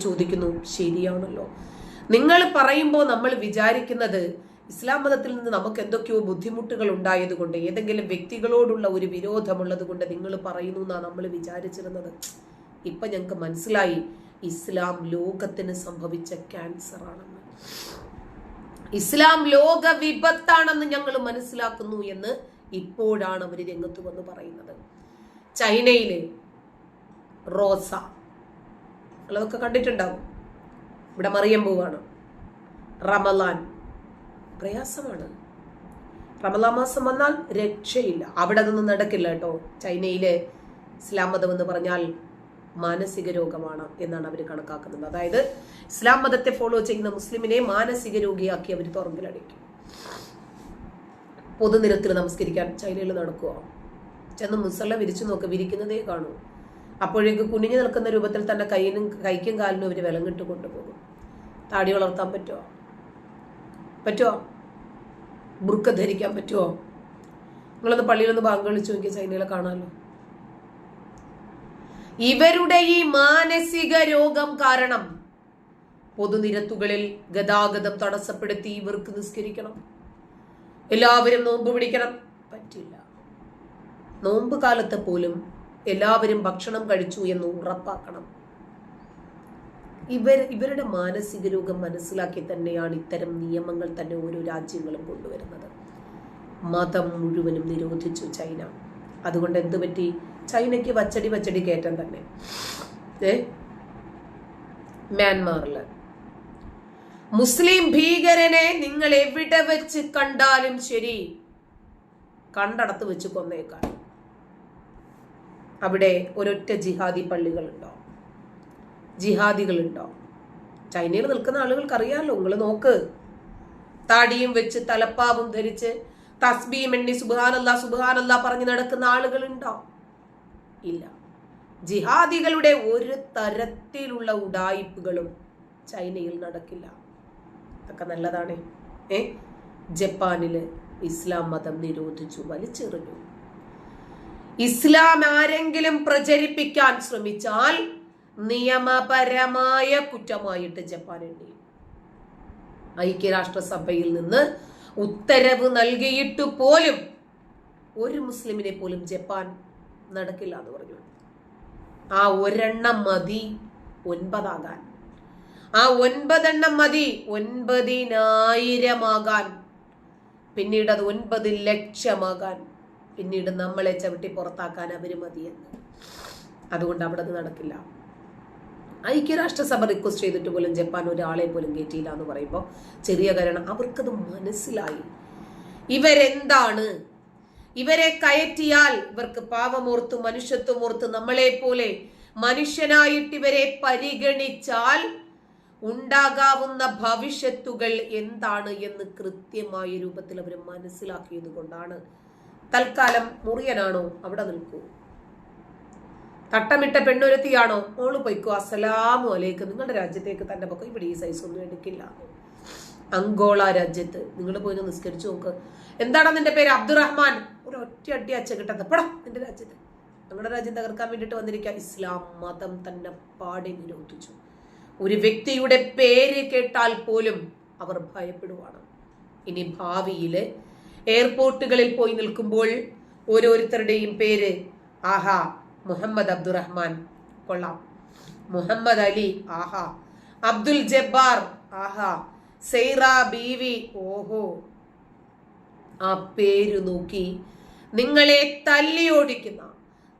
ചോദിക്കുന്നു ശരിയാണല്ലോ. നിങ്ങൾ പറയുമ്പോൾ നമ്മൾ വിചാരിക്കുന്നത് ഇസ്ലാം മതത്തിൽ നിന്ന് നമുക്ക് എന്തൊക്കെയോ ബുദ്ധിമുട്ടുകൾ ഉണ്ടായതുകൊണ്ട് ഏതെങ്കിലും വ്യക്തികളോടുള്ള ഒരു വിരോധമുള്ളത് കൊണ്ട് നിങ്ങൾ പറയുന്നു എന്നാണ് നമ്മൾ വിചാരിച്ചിരുന്നത്. ഇപ്പൊ ഞങ്ങൾക്ക് മനസ്സിലായി ഇസ്ലാം ലോകത്തിന് സംഭവിച്ച ക്യാൻസർ ആണെന്ന്. ഇസ്ലാം ലോക വിപത്താണെന്ന് ഞങ്ങൾ മനസ്സിലാക്കുന്നു എന്ന് ഇപ്പോഴാണ് അവർ രംഗത്ത് വന്ന് പറയുന്നത്. ചൈനയിലെ റോസ. അതൊക്കെ കണ്ടിട്ടുണ്ടാവും. ഇവിടെ മറിയം പോവാണ്. റമലാൻ. പ്രയാസമാണ്. റമലാ മാസം വന്നാൽ രക്ഷയില്ല. അവിടെ നിന്ന് നടക്കില്ല കേട്ടോ. ചൈനയിലെ ഇസ്ലാം മതം എന്ന് പറഞ്ഞാൽ മാനസിക രോഗമാണ് എന്നാണ് അവർ കണക്കാക്കുന്നത്. അതായത് ഇസ്ലാം മതത്തെ ഫോളോ ചെയ്യുന്ന മുസ്ലിമിനെ മാനസിക രോഗിയാക്കി അവർ തുറങ്കിലടിക്കും പൊതുനിരത്തിൽ നമസ്കരിക്കാൻ ചൈനയിൽ നടക്കുക ചെന്ന് മുസല്ല വിരിച്ചു നോക്ക് വിരിക്കുന്നതേ കാണൂ. അപ്പോഴേക്ക് കുനിഞ്ഞു നിൽക്കുന്ന രൂപത്തിൽ തന്നെ കൈയിനും കൈക്കും കാലിനും അവർ വിലങ്ങിട്ട് കൊണ്ടുപോകും. താടി വളർത്താൻ പറ്റുമോ പറ്റുമോ ബുർക്ക ധരിക്കാൻ പറ്റുമോ നിങ്ങളൊന്ന് പള്ളിയിലൊന്ന് ബാങ്ക് കളിച്ചു നോക്കിയാൽ ചൈനയിലെ കാണാമല്ലോ. ഇവരുടെ ഈ മാനസിക രോഗം കാരണം പൊതുനിരത്തുകളിൽ ഗതാഗതം തടസ്സപ്പെടുത്തി ഇവർക്ക് നിസ്കരിക്കണം. എല്ലാവരും നോമ്പ് പിടിക്കണം. പറ്റില്ല. നോമ്പ് കാലത്തെ പോലും എല്ലാവരും ഭക്ഷണം കഴിച്ചു എന്ന് ഉറപ്പാക്കണം. ഇവർ ഇവരുടെ മാനസിക രോഗം മനസ്സിലാക്കി തന്നെയാണ് ഇത്തരം നിയമങ്ങൾ തന്നെ ഓരോ രാജ്യങ്ങളും കൊണ്ടുവരുന്നത്. മതം മുഴുവനും നിരോധിച്ചു ചൈന. അതുകൊണ്ട് എന്ത് പറ്റി? ചൈനയ്ക്ക് വച്ചടി വച്ചടി കയറ്റം തന്നെ. ഏ? മ്യാൻമാറിൽ മുസ്ലിം ഭീകരനെ നിങ്ങൾ എവിടെ വെച്ച് കണ്ടാലും ശരി. കണ്ടടത്ത് വെച്ച് കൊന്നേക്കാൻ അവിടെ ഒരൊറ്റ ജിഹാദി പള്ളികളുണ്ടോ? ജിഹാദികളുണ്ടോ? ചൈനയിൽ നിൽക്കുന്ന ആളുകൾക്ക് അറിയാമല്ലോ നിങ്ങൾ നോക്ക്. താടിയും വെച്ച് തലപ്പാവും ധരിച്ച് തസ്ബീം എണ്ണി സുബാനല്ല സുബാനല്ല പറഞ്ഞ് നടക്കുന്ന ആളുകളുണ്ടോ? ഇല്ല. ജിഹാദികളുടെ ഒരു തരത്തിലുള്ള ഉടായിപ്പുകളും ചൈനയിൽ നടക്കില്ല. അതൊക്കെ നല്ലതാണ്. ഏ? ജപ്പാനിൽ ഇസ്ലാം മതം നിരോധിച്ചു വലിച്ചെറിഞ്ഞു. ഇസ്ലാം ആരെങ്കിലും പ്രചരിപ്പിക്കാൻ ശ്രമിച്ചാൽ നിയമപരമായ കുറ്റമായിട്ട് ജപ്പാൻ എണ്ണി. ഐക്യരാഷ്ട്രസഭയിൽ നിന്ന് ഉത്തരവ് നൽകിയിട്ട് പോലും ഒരു മുസ്ലിമിനെ പോലും ജപ്പാൻ നടക്കില്ല എന്ന് പറഞ്ഞു. ആ ഒരെണ്ണം മതി ഒൻപതാകാൻ. ആ ഒൻപതെണ്ണം മതി ഒൻപതിനായിരമാകാൻ. പിന്നീട് അത് ഒൻപത് ലക്ഷമാകാൻ. പിന്നീട് നമ്മളെ ചവിട്ടി പുറത്താക്കാൻ അവർ മതിയെന്ന് അതുകൊണ്ട് അവിടെ നിന്ന് നടക്കില്ല. ഐക്യരാഷ്ട്രസഭ റിക്വസ്റ്റ് ചെയ്തിട്ട് പോലും ജപ്പാൻ ഒരാളെ പോലും കയറ്റിയില്ല എന്ന് പറയുമ്പോൾ ചെറിയ കാരണം അവർക്കത് മനസ്സിലായി. ഇവരെന്താണ്? ഇവരെ കയറ്റിയാൽ ഇവർക്ക് പാവമോർത്ത് മനുഷ്യത്വമോർത്ത് നമ്മളെ പോലെ മനുഷ്യനായിട്ട് ഇവരെ പരിഗണിച്ചാൽ ഉണ്ടാകാവുന്ന ഭവിഷ്യത്തുകൾ എന്താണ് എന്ന് കൃത്യമായ രൂപത്തിൽ അവർ മനസ്സിലാക്കിയത് കൊണ്ടാണ് തൽക്കാലം മുറിയനാണോ? അവിടെ നിൽക്കൂ. തട്ടമിട്ട പെണ്ണൊരുത്തിയാണോ? മോൾ പൊയ്ക്കോ. അസലാമു അലേക്ക്. നിങ്ങളുടെ രാജ്യത്തേക്ക് തന്നെ പക്കം ഇവിടെ ഈ സൈസ് ഒന്നും എടുക്കില്ല. അങ്കോള രാജ്യത്ത്. നിങ്ങൾ പോയി നിസ്കരിച്ചു നോക്ക്. എന്താണ് നിന്റെ പേര്? അബ്ദുറഹ്മാൻ. ഒരു ഒറ്റ അടി അച്ഛ കിട്ടാത്ത. പടാ നിന്റെ രാജ്യത്ത്. ഞങ്ങളുടെ രാജ്യം തകർക്കാൻ വേണ്ടിയിട്ട് വന്നിരിക്കുക ഇസ്ലാം മതം തന്നെ പാടി നിരോധിച്ചു. ഒരു വ്യക്തിയുടെ പേര് കേട്ടാൽ പോലും അവർ ഭയപ്പെടുവാണ്. ഇനി ഭാവിയിൽ എയർപോർട്ടുകളിൽ പോയി നിൽക്കുമ്പോൾ ഓരോരുത്തരുടെയും പേര് ആഹാ മുഹമ്മദ് അബ്ദുറഹ്മാൻ. കൊള്ളാം. മുഹമ്മദ് അലി ആഹാ. അബ്ദുൽ ജബ്ബാർ ആഹാ. സെയ്റ ബീവി ഓഹോ. ആ പേര് നോക്കി നിങ്ങളെ തല്ലിയോടിക്കുന്ന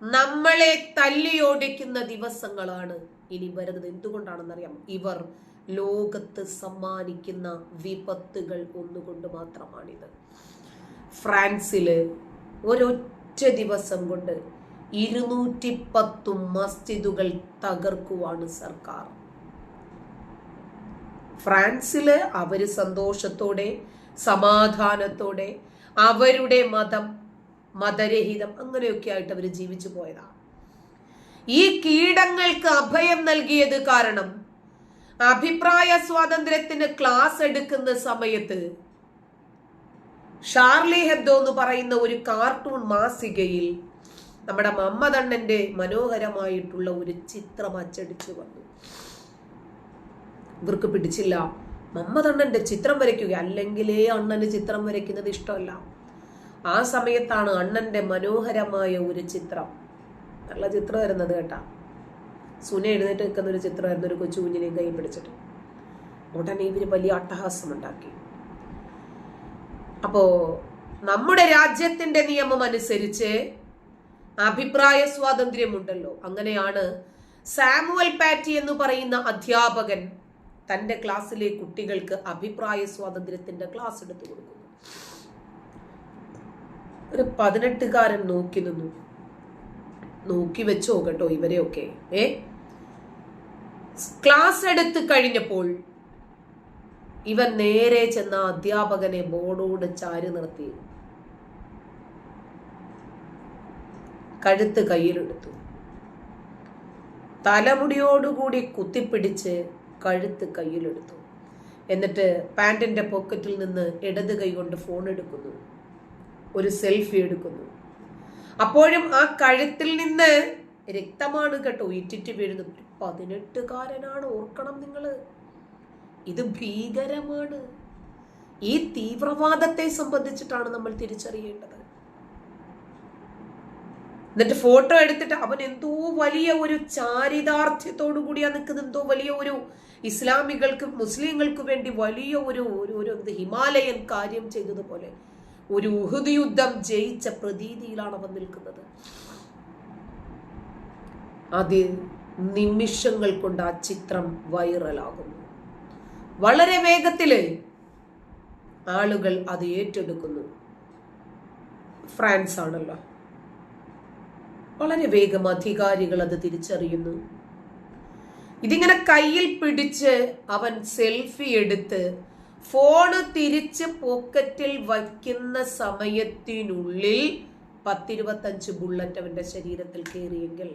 നമ്മളെ തല്ലിയോടിക്കുന്ന ദിവസങ്ങളാണ് ഇനി വരുന്നത്. എന്തുകൊണ്ടാണെന്നറിയാം ഇവർ ലോകത്ത് സമ്മാനിക്കുന്ന വിപത്തുകൾ ഒന്നുകൊണ്ട് മാത്രമാണിത്. ഫ്രാൻസിൽ ഒരൊറ്റ ദിവസം കൊണ്ട് ഇരുന്നൂറ്റി പത്തും മസ്ജിദുകൾ തകർക്കുവാണ് സർക്കാർ. ഫ്രാൻസിൽ അവർ സന്തോഷത്തോടെ സമാധാനത്തോടെ അവരുടെ മതം മതരഹിതം അങ്ങനെയൊക്കെ ആയിട്ട് അവർ ജീവിച്ചു പോയതാണ് ഈ കീടങ്ങൾക്ക് അഭയം നൽകിയത് കാരണം അഭിപ്രായ സ്വാതന്ത്ര്യത്തിന് ക്ലാസ് എടുക്കുന്ന സമയത്ത് ഷാർലി ഹെബ്ദോ എന്ന് പറയുന്ന ഒരു കാർട്ടൂൺ മാസികയിൽ നമ്മുടെ മമ്മദണ്ണന്റെ മനോഹരമായിട്ടുള്ള ഒരു ചിത്രം അച്ചടിച്ചു വന്നു. ഇവർക്ക് പിടിച്ചില്ല. മമ്മദണ്ണന്റെ ചിത്രം വരയ്ക്കുക. അല്ലെങ്കിലേ അണ്ണന് ചിത്രം വരയ്ക്കുന്നത് ഇഷ്ടമല്ല. ആ സമയത്താണ് അണ്ണന്റെ മനോഹരമായ ഒരു ചിത്രം. നല്ല ചിത്രം വരുന്നത് കേട്ടാ. സുന എഴുന്നേറ്റ് നിൽക്കുന്ന ഒരു ചിത്രമായിരുന്നു ഒരു കൊച്ചു കുഞ്ഞിനെയും കൈ പിടിച്ചിട്ട്. ഉടനെ ഇവർ വലിയ അട്ടഹാസം ഉണ്ടാക്കി അപ്പോ നമ്മുടെ രാജ്യത്തിന്റെ നിയമം അനുസരിച്ച് അഭിപ്രായ സ്വാതന്ത്ര്യമുണ്ടല്ലോ. അങ്ങനെയാണ് സാമുവൽ പാറ്റി എന്ന് പറയുന്ന അധ്യാപകൻ തന്റെ ക്ലാസ്സിലെ കുട്ടികൾക്ക് അഭിപ്രായ സ്വാതന്ത്ര്യത്തിന്റെ ക്ലാസ് എടുത്തു കൊടുക്കുന്നു. ഒരു പതിനെട്ടുകാരൻ നോക്കി നിന്നു. നോക്കി വെച്ചോ കേട്ടോ ഇവരെയൊക്കെ. ഏ? ക്ലാസ് എടുത്ത് കഴിഞ്ഞപ്പോൾ ഇവൻ നേരെ ചെന്ന അധ്യാപകനെ ബോർഡോട് ചാരി നിർത്തി. കഴുത്ത് കയ്യിലെടുത്തു. തലമുടിയോടുകൂടി കുത്തിപ്പിടിച്ച് കഴുത്ത് കയ്യിലെടുത്തു. എന്നിട്ട് പാന്റിന്റെ പോക്കറ്റിൽ നിന്ന് ഇടത് കൈ കൊണ്ട് ഫോൺ എടുക്കുന്നു. ഒരു സെൽഫി എടുക്കുന്നു. അപ്പോഴും ആ കഴുത്തിൽ നിന്ന് രക്തമാണ് കേട്ടോ. ഇറ്റിറ്റ് വീഴുന്നത്. ഒരു പതിനെട്ടുകാരനാണ് ഓർക്കണം നിങ്ങൾ. ഇത് ഭീകരമാണ്. ഈ തീവ്രവാദത്തെ സംബന്ധിച്ചിട്ടാണ് നമ്മൾ തിരിച്ചറിയേണ്ടത്. എന്നിട്ട് ഫോട്ടോ എടുത്തിട്ട് അവൻ എന്തോ വലിയ ഒരു ചാരിതാർത്ഥ്യത്തോടു കൂടിയാണ് നിൽക്കുന്നത്. എന്തോ വലിയ ഒരു ഇസ്ലാമികൾക്ക് മുസ്ലിങ്ങൾക്ക് വേണ്ടി വലിയ ഒരു ഒരു ഒരു ഹിമാലയൻ കാര്യം ചെയ്തതുപോലെ ഒരു ഉഹുദ് യുദ്ധം ജയിച്ച പ്രതീതിയിലാണ് അവൻ നിൽക്കുന്നത്. അത് നിമിഷങ്ങൾ കൊണ്ട് ആ ചിത്രം വൈറലാകുന്നു വളരെ വേഗത്തിൽ ആളുകൾ അത് ഏറ്റെടുക്കുന്നു. ഫ്രാൻസ് ആണല്ലോ. വളരെ വേഗം അധികാരികൾ അത് തിരിച്ചറിയുന്നു. ഇതിങ്ങനെ കയ്യിൽ പിടിച്ച് അവൻ സെൽഫി എടുത്ത് ഫോണ് തിരിച്ച് പോക്കറ്റിൽ വയ്ക്കുന്ന സമയത്തിനുള്ളിൽ പത്തിരുപത്തഞ്ച് ബുള്ളറ്റ് അവന്റെ ശരീരത്തിൽ കയറിയെങ്കിൽ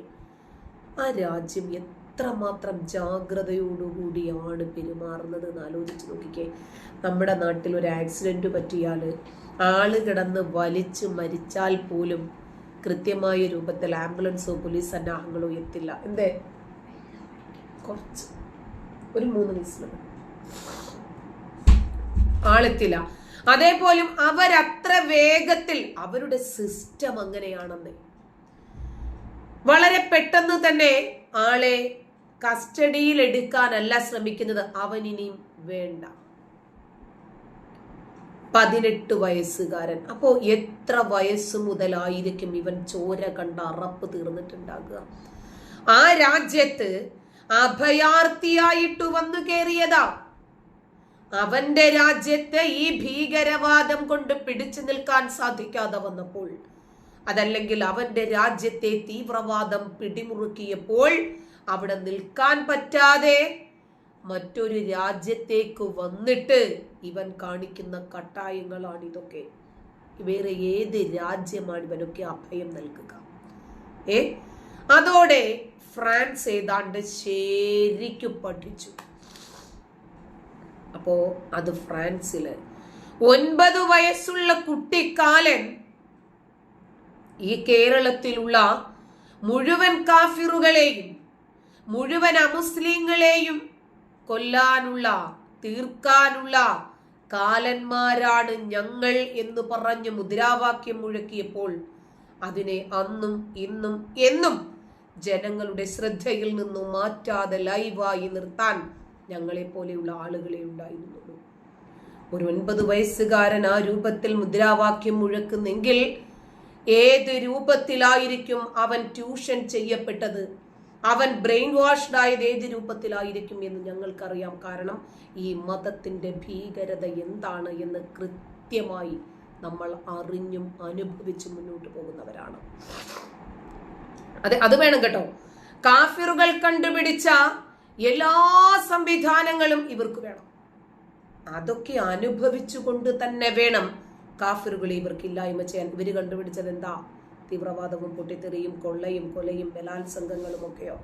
ആ രാജ്യം എത്രമാത്രം ജാഗ്രതയോടുകൂടിയാണ് പെരുമാറുന്നത് എന്ന് ആലോചിച്ച് നോക്കിക്കേ. നമ്മുടെ നാട്ടിൽ ഒരു ആക്സിഡന്റ് പറ്റിയാൽ ആൾ കിടന്ന് വലിച്ച് മരിച്ചാൽ പോലും കൃത്യമായ രൂപത്തിൽ ആംബുലൻസോ പോലീസ് സന്നാഹങ്ങളോ എത്തില്ല. എന്തേ? കുറച്ച്. ഒരു മൂന്ന് വയസ്സിൽ ആളെത്തില്ല. അതേപോലും അവരത്ര വേഗത്തിൽ അവരുടെ സിസ്റ്റം അങ്ങനെയാണെന്ന്. വളരെ പെട്ടെന്ന് തന്നെ ആളെ കസ്റ്റഡിയിൽ എടുക്കാനല്ല ശ്രമിക്കുന്നത്. അവൻ അവനിനിയും വേണ്ട. പതിനെട്ട് വയസ്സുകാരൻ. അപ്പോ എത്ര വയസ്സ് മുതലായിരിക്കും ഇവൻ ചോര കണ്ട അറപ്പ് തീർന്നിട്ടുണ്ടാകുക? ആ രാജ്യത്ത് അഭയാർത്ഥിയായിട്ട് വന്നു കയറിയതാ. അവന്റെ രാജ്യത്തെ ഈ ഭീകരവാദം കൊണ്ട് പിടിച്ചു നിൽക്കാൻ സാധിക്കാതെ വന്നപ്പോൾ അതല്ലെങ്കിൽ അവന്റെ രാജ്യത്തെ തീവ്രവാദം പിടിമുറുക്കിയപ്പോൾ അവിടെ നിൽക്കാൻ പറ്റാതെ മറ്റൊരു രാജ്യത്തേക്ക് വന്നിട്ട് ഇവൻ കാണിക്കുന്ന കട്ടായങ്ങളാണ് ഇതൊക്കെ. വേറെ ഏത് രാജ്യമാണ് ഇവനൊക്കെ അഭയം നൽകുക? ഏ? അതോടെ ഫ്രാൻസ് ഏതാണ്ട് ശരിക്കും പഠിച്ചു. അപ്പോ അത് ഫ്രാൻസിൽ. ഒൻപത് വയസ്സുള്ള കുട്ടിക്കാലൻ ഈ കേരളത്തിലുള്ള മുഴുവൻ കാഫിറുകളെയും മുഴുവൻ അമുസ്ലിങ്ങളെയും കൊല്ലാനുള്ള തീർക്കാനുള്ള കാലന്മാരാണ് ഞങ്ങൾ എന്ന് പറഞ്ഞ് മുദ്രാവാക്യം മുഴക്കിയപ്പോൾ അതിനെ അന്നും ഇന്നും എന്നും ജനങ്ങളുടെ ശ്രദ്ധയിൽ നിന്നും മാറ്റാതെ ലൈവായി നിർത്താൻ ഞങ്ങളെ പോലെയുള്ള ആളുകളെ ഉണ്ടായിരുന്നുള്ളൂ ഒരു ഒൻപത് വയസ്സുകാരൻ ആ രൂപത്തിൽ മുദ്രാവാക്യം മുഴക്കുന്നെങ്കിൽ ഏത് രൂപത്തിലായിരിക്കും അവൻ ട്യൂഷൻ ചെയ്യപ്പെട്ടത്? അവൻ ബ്രെയിൻ വാഷ്ഡ് ആയത് ഏത് രൂപത്തിലായിരിക്കും എന്ന് ഞങ്ങൾക്കറിയാം. കാരണം ഈ മതത്തിന്റെ ഭീകരത എന്താണ് എന്ന് കൃത്യമായി നമ്മൾ അറിഞ്ഞും അനുഭവിച്ചും മുന്നോട്ട് പോകുന്നവരാണ്. അതെ അത് വേണം കേട്ടോ. കാഫിറുകൾ കണ്ടുപിടിച്ച എല്ലാ സംവിധാനങ്ങളും ഇവർക്ക് വേണം. അതൊക്കെ അനുഭവിച്ചുകൊണ്ട് തന്നെ വേണം കാഫിറുകളെ ഇവർക്ക് ഇല്ലായ്മ ചെയ്യാൻ ഇവർ കണ്ടുപിടിച്ചത് എന്താ തീവ്രവാദവും പൊട്ടിത്തെറിയും കൊള്ളയും കൊലയും ബലാത്സംഗങ്ങളും ഒക്കെയോ?